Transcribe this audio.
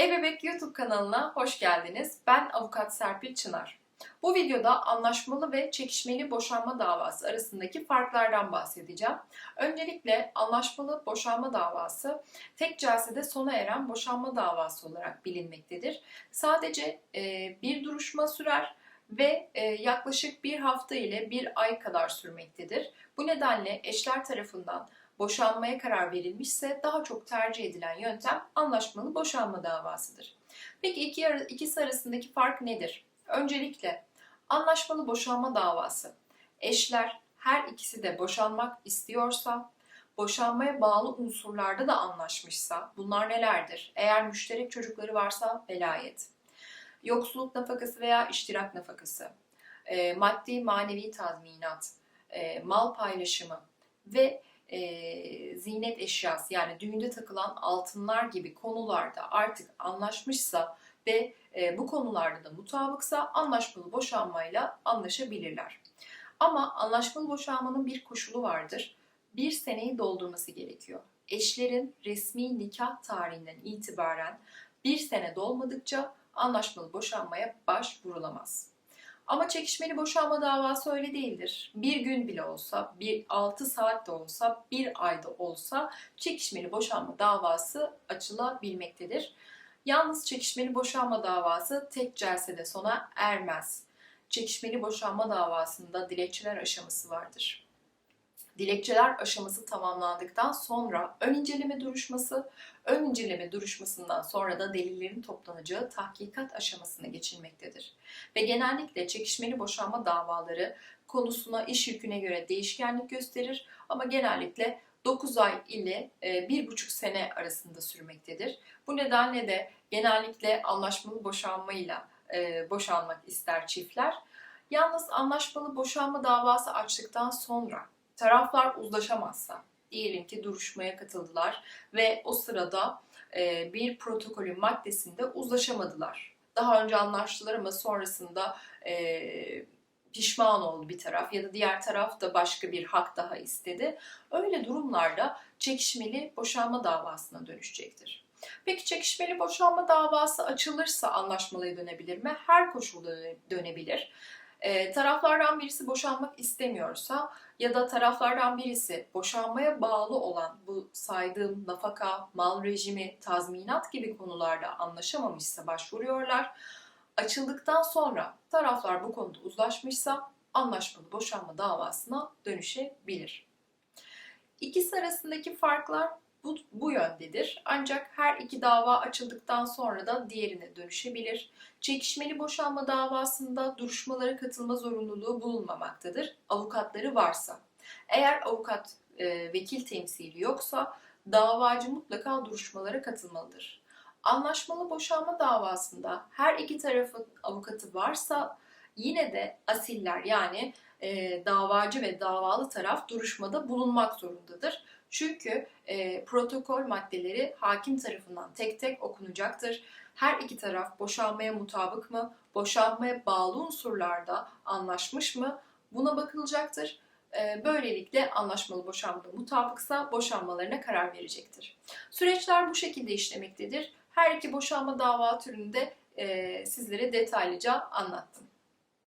Ebebek YouTube kanalına hoş geldiniz. Ben avukat Serpil Çınar. Bu videoda anlaşmalı ve çekişmeli boşanma davası arasındaki farklardan bahsedeceğim. Öncelikle anlaşmalı boşanma davası tek celsede sona eren boşanma davası olarak bilinmektedir. Sadece e, bir duruşma sürer ve e, yaklaşık bir hafta ile bir ay kadar sürmektedir. Bu nedenle eşler tarafından boşanmaya karar verilmişse daha çok tercih edilen yöntem anlaşmalı boşanma davasıdır. Peki iki, ikisi arasındaki fark nedir? Öncelikle anlaşmalı boşanma davası. Eşler her ikisi de boşanmak istiyorsa, boşanmaya bağlı unsurlarda da anlaşmışsa, bunlar nelerdir? Eğer müşterek çocukları varsa velayet, yoksulluk nafakası veya iştirak nafakası, e, maddi manevi tazminat, e, mal paylaşımı ve e, ziynet eşyası yani düğünde takılan altınlar gibi konularda artık anlaşmışsa ve e, bu konularda da mutabıksa anlaşmalı boşanmayla anlaşabilirler. Ama anlaşmalı boşanmanın bir koşulu vardır. Bir seneyi doldurması gerekiyor. Eşlerin resmi nikah tarihinden itibaren bir sene dolmadıkça anlaşmalı boşanmaya başvurulamaz. Ama çekişmeli boşanma davası öyle değildir. Bir gün bile olsa, bir 6 saat de olsa, bir ayda olsa çekişmeli boşanma davası açılabilmektedir. Yalnız çekişmeli boşanma davası tek celsede sona ermez. Çekişmeli boşanma davasında dilekçeler aşaması vardır. Dilekçeler aşaması tamamlandıktan sonra ön inceleme duruşması, ön inceleme duruşmasından sonra da delillerin toplanacağı tahkikat aşamasına geçilmektedir. Ve genellikle çekişmeli boşanma davaları konusuna iş yüküne göre değişkenlik gösterir ama genellikle 9 ay ile e, 1,5 sene arasında sürmektedir. Bu nedenle de genellikle anlaşmalı boşanmayla e, boşanmak ister çiftler. Yalnız anlaşmalı boşanma davası açtıktan sonra taraflar uzlaşamazsa, diyelim ki duruşmaya katıldılar ve o sırada e, bir protokolün maddesinde uzlaşamadılar. Daha önce anlaştılar ama sonrasında e, pişman oldu bir taraf ya da diğer taraf da başka bir hak daha istedi. Öyle durumlarda çekişmeli boşanma davasına dönüşecektir. Peki çekişmeli boşanma davası açılırsa anlaşmalıya dönebilir mi? Her koşulda döne- dönebilir. E, taraflardan birisi boşanmak istemiyorsa ya da taraflardan birisi boşanmaya bağlı olan bu saydığım nafaka, mal rejimi, tazminat gibi konularda anlaşamamışsa başvuruyorlar. Açıldıktan sonra taraflar bu konuda uzlaşmışsa anlaşmalı boşanma davasına dönüşebilir. İkisi arasındaki farklar bu, bu yöndedir. Ancak her iki dava açıldıktan sonra da diğerine dönüşebilir. Çekişmeli boşanma davasında duruşmalara katılma zorunluluğu bulunmamaktadır. Avukatları varsa. Eğer avukat e, vekil temsili yoksa davacı mutlaka duruşmalara katılmalıdır. Anlaşmalı boşanma davasında her iki tarafın avukatı varsa yine de asiller yani e, davacı ve davalı taraf duruşmada bulunmak zorundadır. Çünkü e, protokol maddeleri hakim tarafından tek tek okunacaktır. Her iki taraf boşanmaya mutabık mı, boşanmaya bağlı unsurlarda anlaşmış mı buna bakılacaktır. E, böylelikle anlaşmalı boşanmada mutabıksa boşanmalarına karar verecektir. Süreçler bu şekilde işlemektedir. Her iki boşanma dava türünde e, sizlere detaylıca anlattım.